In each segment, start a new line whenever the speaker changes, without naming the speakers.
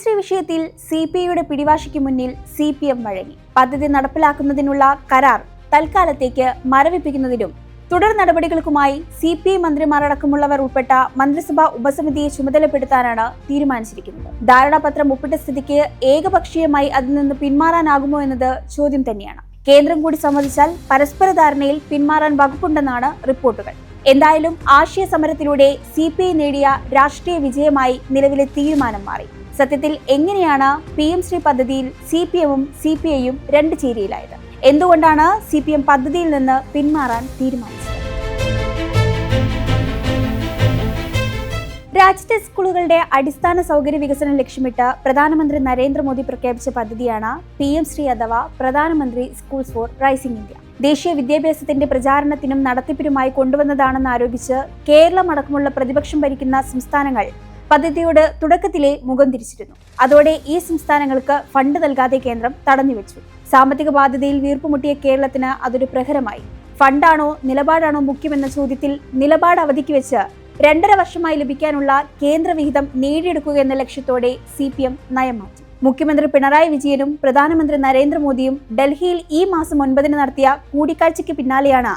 ശ്രീ വിഷയത്തിൽ C P ഐയുടെ പിടിവാശിക്ക് മുന്നിൽ സി പി എം വഴങ്ങി. പദ്ധതി നടപ്പിലാക്കുന്നതിനുള്ള കരാർ തൽക്കാലത്തേക്ക് മരവിപ്പിക്കുന്നതിനും തുടർ നടപടികൾക്കുമായി സി പി ഐ മന്ത്രിമാരടക്കമുള്ളവർ ഉൾപ്പെട്ട മന്ത്രിസഭാ ഉപസമിതിയെ ചുമതലപ്പെടുത്താനാണ് തീരുമാനിച്ചിരിക്കുന്നത്. ധാരണാപത്രം ഒപ്പിട്ട സ്ഥിതിക്ക് ഏകപക്ഷീയമായി അതിൽ നിന്ന് പിന്മാറാനാകുമോ എന്നത് ചോദ്യം തന്നെയാണ്. കേന്ദ്രം കൂടി സമ്മതിച്ചാൽ പരസ്പര ധാരണയിൽ പിന്മാറാൻ വകുപ്പുണ്ടെന്നാണ് റിപ്പോർട്ടുകൾ. എന്തായാലും ആശയ സമരത്തിലൂടെ സി പി ഐ നേടിയ രാഷ്ട്രീയ വിജയമായി നിലവിലെ തീരുമാനം മാറി. സത്യത്തിൽ എങ്ങനെയാണ് പി എം ശ്രീ പദ്ധതിയിൽ സി പി എമ്മും സി പി ഐയും രണ്ട് ചേരിയിലായത്? എന്തുകൊണ്ടാണ് സി പി എം പദ്ധതിയിൽ നിന്ന് പിന്മാറാൻ തീരുമാനിച്ചത്? രാജ്യത്തെ സ്കൂളുകളുടെ അടിസ്ഥാന സൗകര്യ വികസനം ലക്ഷ്യമിട്ട് പ്രധാനമന്ത്രി നരേന്ദ്രമോദി പ്രഖ്യാപിച്ച പദ്ധതിയാണ് പി എം ശ്രീ അഥവാ പ്രധാനമന്ത്രി സ്കൂൾസ് ഫോർ റൈസിംഗ് ഇന്ത്യ. ദേശീയ വിദ്യാഭ്യാസത്തിന്റെ പ്രചാരണത്തിനും നടത്തിപ്പിനുമായി കൊണ്ടുവന്നതാണെന്ന് ആരോപിച്ച് കേരളം അടക്കമുള്ള പ്രതിപക്ഷം ഭരിക്കുന്ന സംസ്ഥാനങ്ങൾ പദ്ധതിയോട് തുടക്കത്തിലെ മുഖം തിരിച്ചിരുന്നു. അതോടെ ഈ സംസ്ഥാനങ്ങൾക്ക് ഫണ്ട് നൽകാതെ കേന്ദ്രം തടഞ്ഞുവെച്ചു സാമ്പത്തിക ബാധ്യതയിൽ വീർപ്പുമുട്ടിയ കേരളത്തിന് അതൊരു പ്രഹരമായി. ഫണ്ടാണോ നിലപാടാണോ മുഖ്യമെന്ന ചോദ്യത്തിൽ നിലപാട് അവധിക്ക് വെച്ച് രണ്ടര വർഷമായി ലഭിക്കാനുള്ള കേന്ദ്രവിഹിതം നേടിയെടുക്കുക എന്ന ലക്ഷ്യത്തോടെ സി പി എം നയം മാറ്റി. മുഖ്യമന്ത്രി പിണറായി വിജയനും പ്രധാനമന്ത്രി നരേന്ദ്രമോദിയും ഡൽഹിയിൽ ഈ മാസം ഒൻപതിന് നടത്തിയ കൂടിക്കാഴ്ചയ്ക്ക് പിന്നാലെയാണ്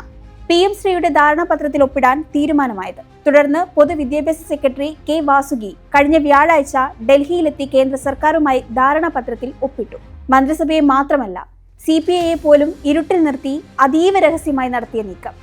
പി എം ശ്രീയുടെ ധാരണാപത്രത്തിൽ ഒപ്പിടാൻ തീരുമാനമായത്. തുടർന്ന് പൊതുവിദ്യാഭ്യാസ സെക്രട്ടറി കെ വാസുകി കഴിഞ്ഞ വ്യാഴാഴ്ച ഡൽഹിയിലെത്തി കേന്ദ്ര സർക്കാരുമായി ധാരണാപത്രത്തിൽ ഒപ്പിട്ടു. മന്ത്രിസഭയെ മാത്രമല്ല സി പി ഐയെ പോലും ഇരുട്ടിൽ നിർത്തി അതീവ രഹസ്യമായി നടത്തിയ നീക്കം.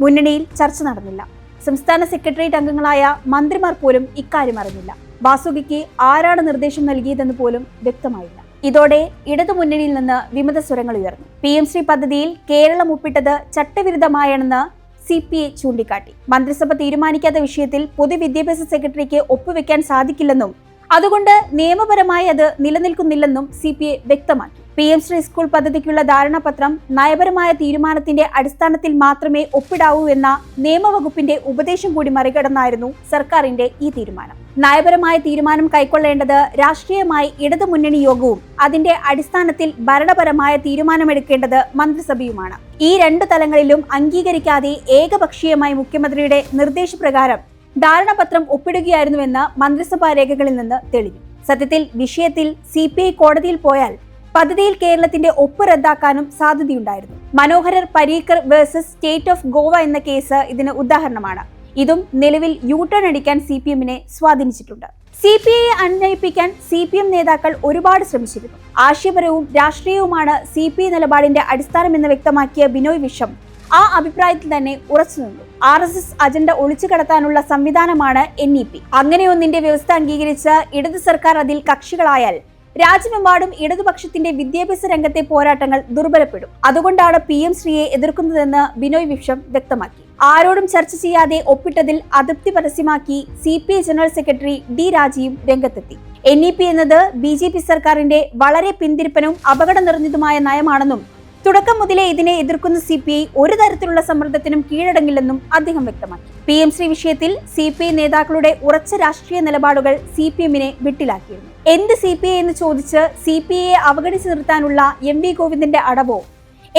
മുന്നണിയിൽ ചർച്ച നടന്നില്ല. സംസ്ഥാന സെക്രട്ടേറിയറ്റ് അംഗങ്ങളായ മന്ത്രിമാർ പോലും ഇക്കാര്യം അറിഞ്ഞില്ല. വാസുകിക്ക് ആരാണ് നിർദ്ദേശം നൽകിയതെന്ന് പോലും വ്യക്തമായില്ല. ഇതോടെ ഇടതുമുന്നണിയിൽ നിന്ന് വിമത സ്വരങ്ങൾ ഉയർന്നു. പി എം ശ്രീ പദ്ധതിയിൽ കേരളം ഒപ്പിട്ടത് ചട്ടവിരുദ്ധമായാണെന്ന് സി പി ഐ ചൂണ്ടിക്കാട്ടി. മന്ത്രിസഭ തീരുമാനിക്കാത്ത വിഷയത്തിൽ പൊതുവിദ്യാഭ്യാസ സെക്രട്ടറിക്ക് ഒപ്പുവെക്കാൻ സാധിക്കില്ലെന്നും അതുകൊണ്ട് നിയമപരമായി അത് നിലനിൽക്കുന്നില്ലെന്നും സി വ്യക്തമാക്കി. പി എം ശ്രീ സ്കൂൾ പദ്ധതിക്കുള്ള ധാരണാപത്രം നയപരമായ തീരുമാനത്തിന്റെ അടിസ്ഥാനത്തിൽ മാത്രമേ ഒപ്പിടാവൂ എന്ന നിയമവകുപ്പിന്റെ ഉപദേശം കൂടി മറികടന്നായിരുന്നു സർക്കാരിന്റെ ഈ തീരുമാനം. നയപരമായ തീരുമാനം കൈക്കൊള്ളേണ്ടത് രാഷ്ട്രീയമായി ഇടതുമുന്നണി യോഗവും അതിന്റെ അടിസ്ഥാനത്തിൽ ഭരണപരമായ തീരുമാനമെടുക്കേണ്ടത് മന്ത്രിസഭയുമാണ്. ഈ രണ്ടു തലങ്ങളിലും അംഗീകരിക്കാതെ ഏകപക്ഷീയമായി മുഖ്യമന്ത്രിയുടെ നിർദ്ദേശപ്രകാരം ധാരണാപത്രം ഒപ്പിടുകയായിരുന്നുവെന്ന് മന്ത്രിസഭാ രേഖകളിൽ നിന്ന് തെളിഞ്ഞു. സത്യത്തിൽ വിഷയത്തിൽ സി കോടതിയിൽ പോയാൽ പദ്ധതിയിൽ കേരളത്തിന്റെ ഒപ്പ് റദ്ദാക്കാനും സാധ്യതയുണ്ടായിരുന്നു. Manohar Parrikar versus state of Goa എന്ന കേസ് ഇതിന് ഉദാഹരണമാണ്. ഇതും നിലവിൽ യു ടേൺ അടിക്കാൻ സി പി എമ്മിനെ സ്വാധീനിച്ചിട്ടുണ്ട്. സി പി ഐയെ അനുനയിപ്പിക്കാൻ സി പി എം നേതാക്കൾ ഒരുപാട് ശ്രമിച്ചിരുന്നു. ആശയപരവും രാഷ്ട്രീയവുമാണ് സി പി ഐ നിലപാടിന്റെ അടിസ്ഥാനമെന്ന് വ്യക്തമാക്കിയ ബിനോയ് വിഷം ആ അഭിപ്രായത്തിൽ തന്നെ ഉറച്ചു നിന്നു. ആർ എസ് എസ് അജണ്ട ഒളിച്ചു കടത്താനുള്ള സംവിധാനമാണ് എൻ ഇ പി. അങ്ങനെയൊന്നിന്റെ വ്യവസ്ഥ അംഗീകരിച്ച് ഇടത് സർക്കാർ അതിൽ കക്ഷികളായാൽ രാജ്യമെമ്പാടും ഇടതുപക്ഷത്തിന്റെ വിദ്യാഭ്യാസ രംഗത്തെ പോരാട്ടങ്ങൾ ദുർബലപ്പെടും. അതുകൊണ്ടാണ് പി എം ശ്രീയെ എതിർക്കുന്നതെന്ന് ബിനോയ് വിഷം വ്യക്തമാക്കി. ആരോടും ചർച്ച ചെയ്യാതെ ഒപ്പിട്ടതിൽ അതൃപ്തി പരസ്യമാക്കി C P I general secretary D രാജയും രംഗത്തെത്തി. എൻ ഇ പി എന്നത് ബി ജെ പി സർക്കാരിന്റെ വളരെ പിന്തിരിപ്പനും അപകടം നിറഞ്ഞതുമായ നയമാണെന്നും തുടക്കം മുതലേ ഇതിനെ എതിർക്കുന്ന സി പി ഐ ഒരു തരത്തിലുള്ള സമ്മർദ്ദത്തിനും കീഴടങ്ങില്ലെന്നും അദ്ദേഹം വ്യക്തമാക്കി. പി എം ശ്രീ വിഷയത്തിൽ സി പി ഐ നേതാക്കളുടെ ഉറച്ച രാഷ്ട്രീയ നിലപാടുകൾ സി പി എമ്മിനെ വിട്ടിലാക്കിയിരുന്നു. എന്ത് സി പി ഐ എന്ന് ചോദിച്ച് സി പി ഐയെ അവഗണിച്ചു നിർത്താനുള്ള എം വി ഗോവിന്ദന്റെ അടവോ?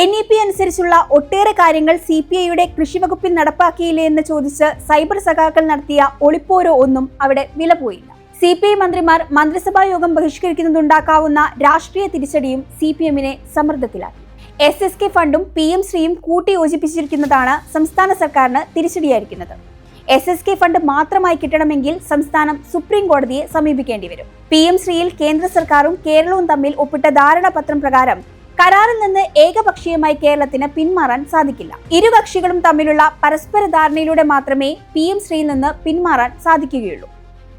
എൻ ഇ പി അനുസരിച്ചുള്ള ഒട്ടേറെ കാര്യങ്ങൾ സി പി ഐയുടെ കൃഷിവകുപ്പിൽ നടപ്പാക്കിയില്ലേ എന്ന് ചോദിച്ച് സൈബർ സഖാക്കൾ നടത്തിയ ഒളിപ്പോരോ ഒന്നും അവിടെ വില പോയില്ല സി പി ഐ മന്ത്രിമാർ മന്ത്രിസഭാ യോഗം ബഹിഷ്കരിക്കുന്നതുണ്ടാക്കാവുന്ന രാഷ്ട്രീയ തിരിച്ചടിയും സി പി എമ്മിനെ സമ്മർദ്ദത്തിലാക്കി. എസ് എസ് കെ ഫണ്ടും പി എം ശ്രീയും കൂട്ടി യോജിപ്പിച്ചിരിക്കുന്നതാണ് സംസ്ഥാന സർക്കാരിന് തിരിച്ചടിയായിരിക്കുന്നത്. എസ് എസ് കെ ഫണ്ട് മാത്രമായി കിട്ടണമെങ്കിൽ സംസ്ഥാനം സുപ്രീം കോടതിയെ സമീപിക്കേണ്ടി വരും. പി എം ശ്രീയിൽ കേന്ദ്ര സർക്കാരും കേരളവും തമ്മിൽ ഒപ്പിട്ട ധാരണാപത്രം പ്രകാരം കരാറിൽ നിന്ന് ഏകപക്ഷീയമായി കേരളത്തിന് പിന്മാറാൻ സാധിക്കില്ല. ഇരു കക്ഷികളും തമ്മിലുള്ള പരസ്പര ധാരണയിലൂടെ മാത്രമേ പി എം ശ്രീയിൽ നിന്ന് പിന്മാറാൻ സാധിക്കുകയുള്ളൂ.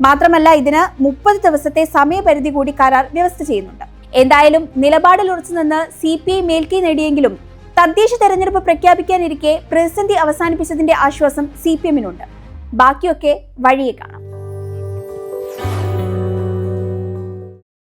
മാത്രമല്ല ഇതിന് മുപ്പത് ദിവസത്തെ സമയപരിധി കൂടി കരാർ വ്യവസ്ഥ ചെയ്യുന്നുണ്ട്. എന്തായാലും നിലപാടിൽ ഉറച്ചു നിന്ന് സി പി ഐ മേൽക്കൈ നേടിയെങ്കിലും തദ്ദേശ തെരഞ്ഞെടുപ്പ് പ്രഖ്യാപിക്കാനിരിക്കെ പ്രതിസന്ധി അവസാനിപ്പിച്ചതിന്റെ ആശ്വാസം സി പി എമ്മിനുണ്ട്. ബാക്കിയൊക്കെ വഴിയെ കാണാം